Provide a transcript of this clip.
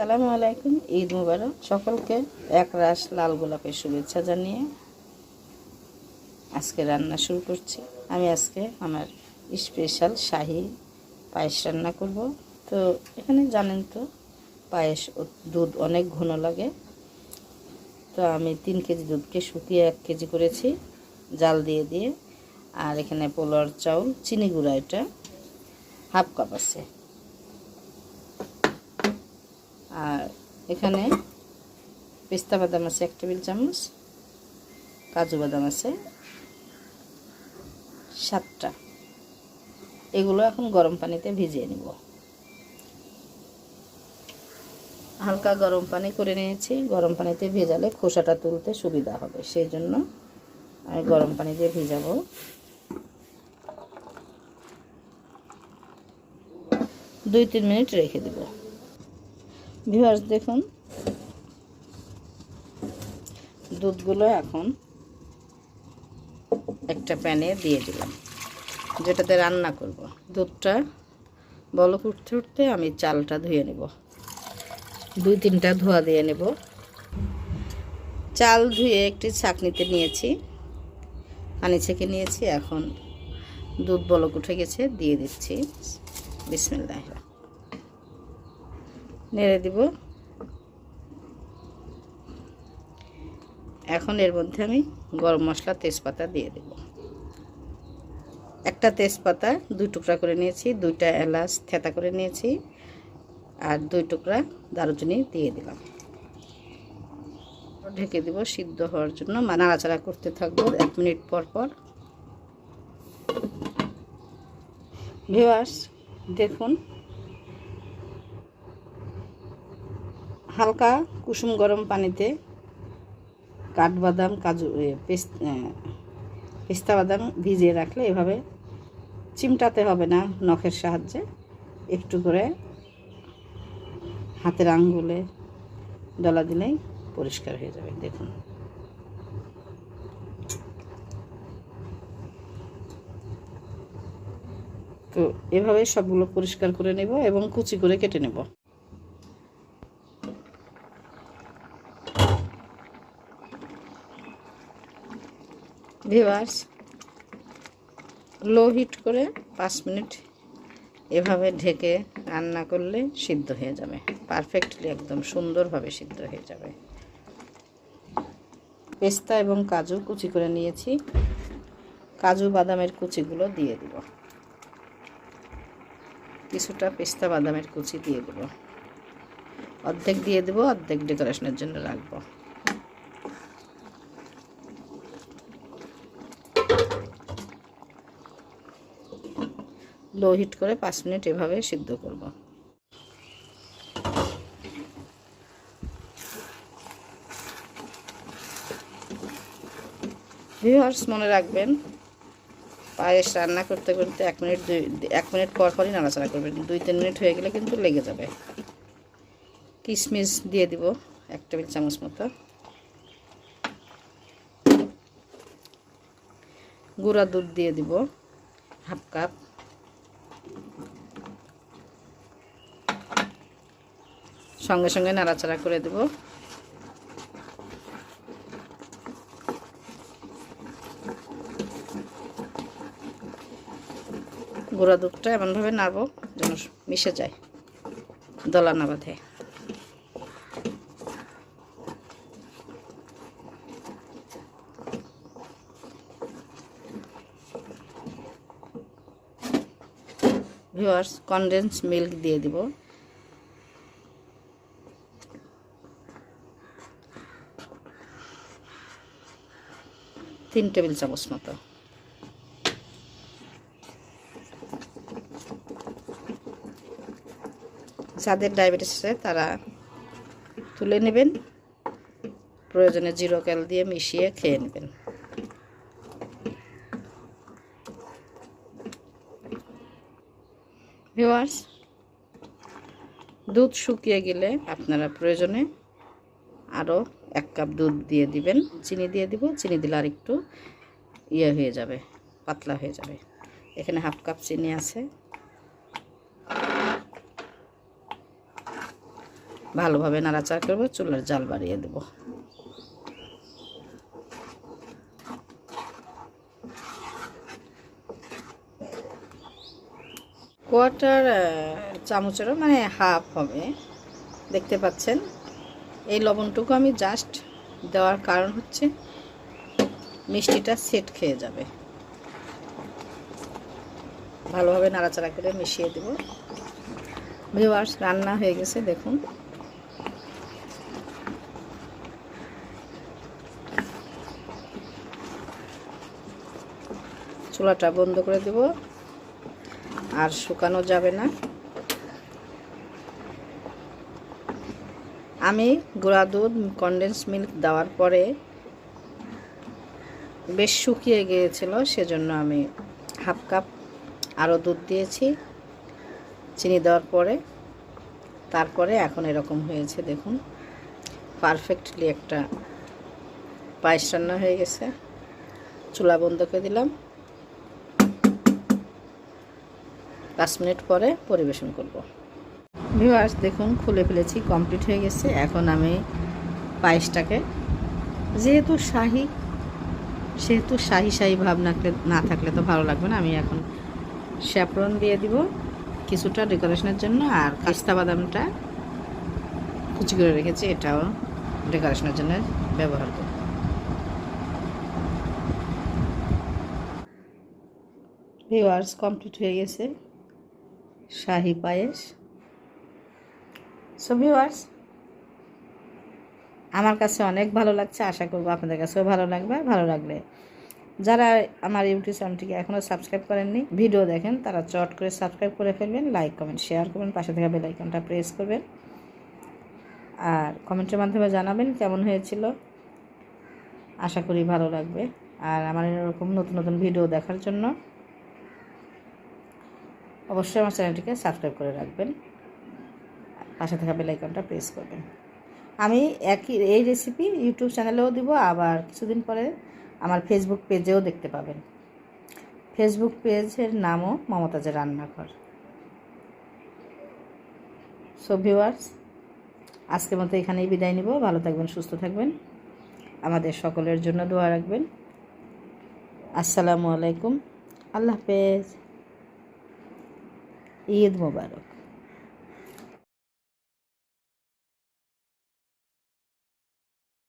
সালামু আলাইকুম, ঈদ মুবারক। সকলকে এক রাস লাল গোলাপের শুভেচ্ছা জানিয়ে আজকে রান্না শুরু করছি। আমি আজকে আমার স্পেশাল শাহি পায়েস রান্না করব। তো এখানে জানেন তো, পায়েস দুধ অনেক ঘন লাগে। তো আমি তিন কেজি দুধকে শুকিয়ে এক কেজি করেছি, জাল দিয়ে দিয়ে। আর এখানে পোলার চাউল, চিনি গুঁড়া এটা, হাফ কাপ আছে। আর এখানে পেস্তা বাদাম আছে এক টেবিল চামচ, কাজু বাদাম আছে সাতটা। এগুলো এখন গরম পানিতে ভিজিয়ে নিব। হালকা গরম পানি করে নিয়েছি। গরম পানিতে ভেজালে খোসাটা তুলতে সুবিধা হবে, সেই জন্য আমি গরম পানি দিয়ে ভিজাবো। দুই তিন মিনিট রেখে দেবো। ভিউয়ার্স দেখুন। দুধগুলো এখন একটা প্যানে দিয়ে দিলাম, যেটাতে রান্না করব। দুধটা বলক উঠতে উঠতে আমি চালটা ধুয়ে নেব। দুই তিনটা ধোয়া দিয়ে নেব। চাল ধুয়ে একটি ছাঁকনিতে নিয়েছি, পানি ছেঁকে নিয়েছি। এখন দুধ বলক উঠে গেছে, দিয়ে দিচ্ছি। বিসমিল্লাহ নেড়ে দিব। এখন এর মধ্যে আমি গরম মশলা তেজপাতা দিয়ে দেব। একটা তেজপাতা দুই টুকরা করে নিয়েছি, দুইটা এলাচ থেতা করে নিয়েছি আর দুই টুকরা দারুচিনি দিয়ে দিলাম। ঢেকে দিব সিদ্ধ হওয়ার জন্য। নাড়াচাড়া করতে থাকব এক মিনিট পর পর। ভিওয়ার্স দেখুন হালকা কুসুম গরম পানিতে কাঠবাদাম, কাজু পেস্তা বাদাম ভিজিয়ে রাখলে এভাবে চিমটাতে হবে না নখের সাহায্যে। একটু করে হাতের আঙ্গুলে ডলা দিলেই পরিষ্কার হয়ে যাবে, দেখুন। তো এভাবে সবগুলো পরিষ্কার করে নেব এবং কুচি করে কেটে নেব। ভিভার্স লো হিট করে পাঁচ মিনিট এভাবে ঢেকে রান্না করলে সিদ্ধ হয়ে যাবে। পারফেক্টলি একদম সুন্দরভাবে সিদ্ধ হয়ে যাবে। পেস্তা এবং কাজু কুচি করে নিয়েছি। কাজু বাদামের কুচিগুলো দিয়ে দিব। কিছুটা পেস্তা বাদামের কুচি দিয়ে দেব। অর্ধেক দিয়ে দেবো, অর্ধেক ডেকোরেশনের জন্য রাখব। লো হিট করে পাঁচ মিনিট এভাবে সিদ্ধ করব। ভিউয়ার্স, মনে রাখবেন, পায়েস রান্না করতে করতে এক মিনিট, দুই, এক মিনিট পর পরই নাড়াচাড়া করবেন। দুই, তিন মিনিট হয়ে গেলে কিন্তু লেগে যাবে। কিশমিশ দিয়ে দিব এক টেবিল চামচ মতো। গুঁড়া দুধ দিয়ে দিব হাফ কাপ। সঙ্গে সঙ্গে নাড়াচাড়া করে দেব। গুঁড়া দুধটা এমনভাবে নাড়ব যেন মিশে যায়, দলা না বাঁধে। ভিওয়ার্স কনডেন্স মিল্ক দিয়ে দিব। তিন টেবিল চামচ মতো। যাদের ডায়াবেটিস আছে, তারা তুলে নেবেন। প্রয়োজনে জিরো ক্যাল দিয়ে মিশিয়ে খেয়ে নেবেন। ভিওয়ার্স দুধ শুকিয়ে গেলে আপনারা প্রয়োজনে আরও এক কাপ দুধ দিয়ে দিবেন, চিনি দিয়ে দিব, চিনি দিলে আর একটু ইয়ে হয়ে যাবে, পাতলা হয়ে যাবে। এখানে হাফ কাপ চিনি আছে। ভালোভাবে নাড়াচাড়া করব, চুলার জাল বাড়িয়ে দেব। কোয়াটার চামচেরও মানে হাফ হবে। দেখতে পাচ্ছেন? এই লবণটুকু আমি জাস্ট দেওয়ার কারণ হচ্ছে মিষ্টিটা সেট খেয়ে যাবে। ভালোভাবে নাড়াচাড়া করে মিশিয়ে দেব। ভিওয়ার্স রান্না হয়ে গেছে, দেখুন। চুলাটা বন্ধ করে দেব। আর শুকানো যাবে না। আমি গুঁড়া দুধ কনডেন্স মিল্ক দেওয়ার পরে বেশ শুকিয়ে গিয়েছিল, সেজন্য আমি হাফ কাপ আরও দুধ দিয়েছি, চিনি দেওয়ার পরে। তারপরে এখন এরকম হয়েছে, দেখুন পারফেক্টলি একটা পায়েস রান্না হয়ে গেছে। চুলা বন্ধ করে দিলাম। পাঁচ মিনিট পরে পরিবেশন করব। ভিউয়ার্স দেখুন, খুলে ফেলেছি কমপ্লিট হয়ে গেছে। এখন আমি পায়েসটাকে, যেহেতু শাহি, সেহেতু শাহি শাহি ভাব নাকলে না থাকলে তো ভালো লাগবে না, আমি এখন স্যাফরন দিয়ে দিব কিছুটা ডেকোরেশনের জন্য, আর কাস্তা বাদামটা কুচি করে রেখেছি, এটাও ডেকোরেশনের জন্য ব্যবহার করব। ভিওয়ার্স কমপ্লিট হয়ে গেছে শাহি পায়েস। সো ভিওয়ার্স আমার কাছে অনেক ভালো লাগছে। আশা করব আপনাদের কাছেও ভালো লাগবে, ভালো লাগলে যারা আমার ইউটিউব চ্যানেলটিকে এখনও সাবস্ক্রাইব করেননি, ভিডিও দেখেন, তারা চট করে সাবস্ক্রাইব করে ফেলবেন, লাইক, কমেন্ট, শেয়ার করবেন, পাশে থাকা বেল আইকনটা প্রেস করবেন। আর কমেন্টের মাধ্যমে জানাবেন কেমন হয়েছিল। আশা করি ভালো লাগবে। আর আমার এরকম নতুন নতুন ভিডিও দেখার জন্য অবশ্যই আমার চ্যানেলটিকে সাবস্ক্রাইব করে রাখবেন। পাশে থাকা বেল আইকনটা প্রেস করবেন। আমি একই, এই রেসিপি ইউটিউব চ্যানেলেও দিব, আবার কিছুদিন পরে আমার ফেসবুক পেজেও দেখতে পাবেন। ফেসবুক পেজের নামও মমতাজের রান্নাঘর। সো ভিউয়ার্স আজকের মতো এখানেই বিদায় নিব। ভালো থাকবেন, সুস্থ থাকবেন। আমাদের সকলের জন্য দোয়া রাখবেন। আসসালামু আলাইকুম। আল্লাহ হাফেজ। ঈদ মোবারক।